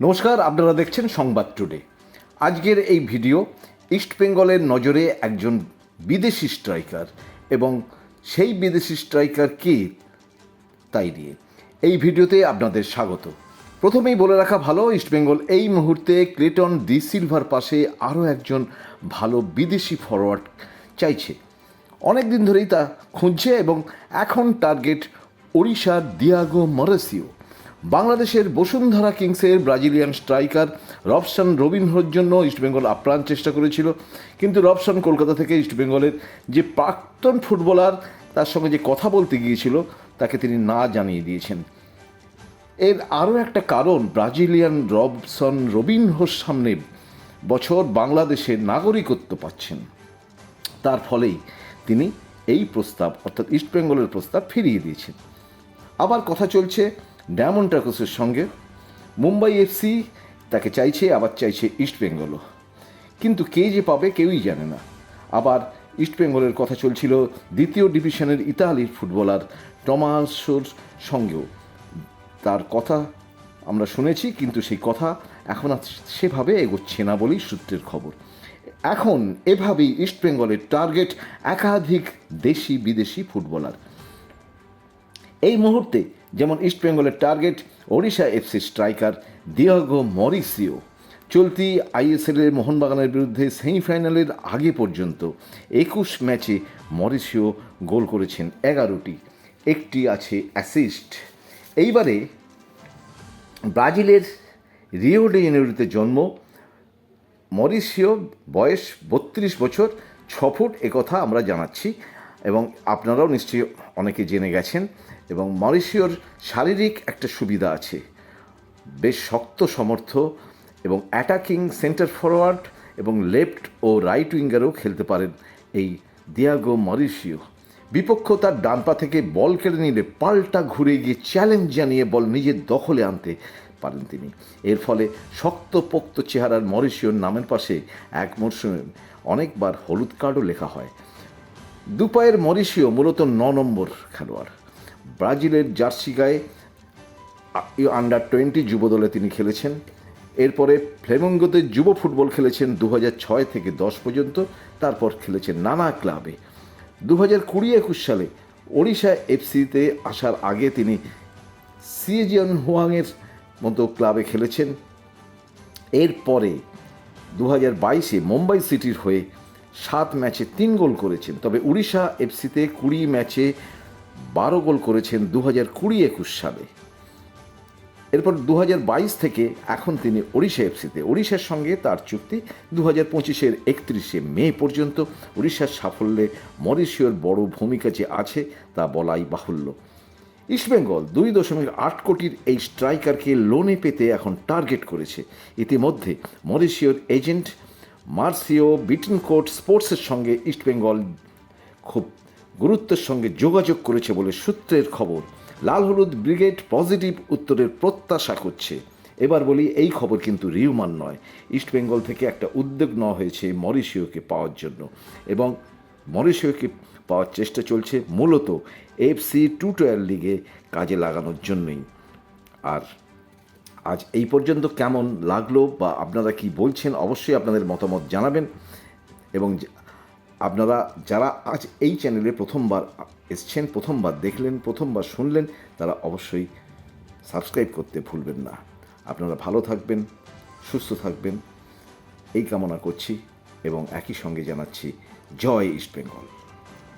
নমস্কার, আপনারা দেখছেন সংবাদ টুডে। আজকের এই ভিডিও, ইস্ট বেঙ্গলের নজরে একজন বিদেশি স্ট্রাইকার এবং সেই বিদেশি স্ট্রাইকার কে তাই নিয়ে। এই ভিডিওতে আপনাদের স্বাগত। প্রথমেই বলে রাখা ভালো ইস্টবেঙ্গল এই মুহূর্তে ক্লেটন ডি সিলভার পাশে আরও একজন ভালো বিদেশি ফরওয়ার্ড চাইছে। অনেক দিন ধরেই তা খুঁজছে এবং এখন টার্গেট ওড়িশার দিয়াগো মরেসিও। বাংলাদেশের বসুন্ধরা কিংসের ব্রাজিলিয়ান স্ট্রাইকার রবসান রবিনহোর জন্য ইস্টবেঙ্গল আপ্রাণ চেষ্টা করেছিল। কিন্তু রবসান কলকাতা থেকে ইস্টবেঙ্গলের যে প্রাক্তন ফুটবলার, তার সঙ্গে যে কথা বলতে গিয়েছিল, তাকে তিনি না জানিয়ে দিয়েছেন। এর আরও একটা কারণ, ব্রাজিলিয়ান রবসন রবিনহোর সামনে বছর বাংলাদেশের নাগরিকত্ব পাচ্ছেন। তার ফলেই তিনি এই প্রস্তাব, অর্থাৎ ইস্টবেঙ্গলের প্রস্তাব ফিরিয়ে দিয়েছেন। আবার কথা চলছে ডায়মন্ড টাকোসের সঙ্গে মুম্বাই এফসি তাকে চাইছে, আবার চাইছে ইস্টবেঙ্গলও কিন্তু কে যে পাবে কেউই জানে না। আবার ইস্টবেঙ্গলের কথা চলছিল দ্বিতীয় ডিভিশনের ইতালির ফুটবলার টমাসোর সঙ্গেও। তার কথা আমরা শুনেছি, কিন্তু সেই কথা এখন আর সেভাবে এগোচ্ছে না বলেই সূত্রের খবর। এখন এভাবেই ইস্টবেঙ্গলের টার্গেট একাধিক দেশি বিদেশি ফুটবলার। এই মুহূর্তে যেমন ইস্টবেঙ্গলের target, Odisha FC striker Diego Mauricio. চলতি আইএসএলের মোহনবাগানের বিরুদ্ধে সেমিফাইনালের আগে পর্যন্ত একুশ ম্যাচে মরিসিও গোল করেছেন এগারোটি, একটি আছে অ্যাসিস্ট এইবারে ব্রাজিলের রিও ডে জেনেরোতে জন্ম, মরিসিও বয়স বত্রিশ বছর, ছ ফুট একথা আমরা জানাচ্ছি। এবং আপনারাও নিশ্চয়ই অনেকে জেনে গেছেন এবং মরিসিওর শারীরিক একটা সুবিধা আছে। বেশ শক্ত সমর্থ এবং অ্যাটাকিং সেন্টার ফরওয়ার্ড এবং লেফট ও রাইট উইঙ্গারও খেলতে পারেন এই দিয়াগো মরিশিও বিপক্ষ তার ডান পা থেকে বল কেড়ে নিলে পাল্টা ঘুরে গিয়ে চ্যালেঞ্জ জানিয়ে বল নিজের দখলে আনতে পারেন তিনি। এর ফলে শক্তপোক্ত চেহারার মরিসিওর নামের পাশে এক মরশুমে অনেকবার হলুদ কার্ডও লেখা হয়। দুপায়ের মরিসিও মূলত ন নম্বর খেলোয়াড়। ব্রাজিলের জার্সি গায়ে আন্ডার টোয়েন্টি যুবদলে তিনি খেলেছেন। এরপরে ফ্লেমঙ্গোতে যুব ফুটবল খেলেছেন দু ছয় থেকে দশ পর্যন্ত, তারপর খেলেছেন নানা ক্লাবে। দু হাজার কুড়ি একুশ সালে ওড়িশা এফসিতে আসার আগে তিনি সিএজিয়ন হুয়াংয়ের মতো ক্লাবে খেলেছেন। এরপরে দু হাজার বাইশে মুম্বাই সিটির হয়ে সাত ম্যাচে তিন গোল করেছেন। তবে উড়িষ্যা এফসিতে কুড়ি ম্যাচে বারো গোল করেছেন দু হাজার কুড়ি একুশ সালে। এরপর দু বাইশ থেকে এখন তিনি ওড়িশা এফসিতে। ওড়িশার সঙ্গে তার চুক্তি দু হাজার পঁচিশের একত্রিশে মে পর্যন্ত। উড়িষ্যার সাফল্যে মরিশিওর বড় ভূমিকা যে আছে তা বলাই বাহুল্য। ইস্টবেঙ্গল দুই দশমিক আট কোটির এই স্ট্রাইকারকে লোনে পেতে এখন টার্গেট করেছে। ইতিমধ্যে মরিশিওর এজেন্ট মার্সিও বিটনকোট স্পোর্টসের সঙ্গে ইস্টবেঙ্গল খুব গুরুত্বের সঙ্গে যোগাযোগ করেছে বলে সূত্রের খবর। লাল হলুদ ব্রিগেড পজিটিভ উত্তরের প্রত্যাশা করছে। এবার বলি, এই খবর কিন্তু রিউমান নয়। ইস্টবেঙ্গল থেকে একটা উদ্যোগ নেওয়া হয়েছে মরিশিওকে পাওয়ার জন্য এবং মরিশিওকে পাওয়ার চেষ্টা চলছে মূলত এফসি টু টুয়েলভ লিগে কাজে লাগানোর জন্যই। আর আজ এই পর্যন্ত কেমন লাগল বা আপনারা কি বলছেন, অবশ্যই আপনাদের মতামত জানাবেন। এবং আপনারা যারা আজ এই চ্যানেলে প্রথমবার এসছেন, প্রথমবার দেখলেন, প্রথমবার শুনলেন, তারা অবশ্যই সাবস্ক্রাইব করতে ভুলবেন না। আপনারা ভালো থাকবেন, সুস্থ থাকবেন, এই কামনা করছি এবং একই সঙ্গে জানাচ্ছি, জয় ইস্ট বেঙ্গল।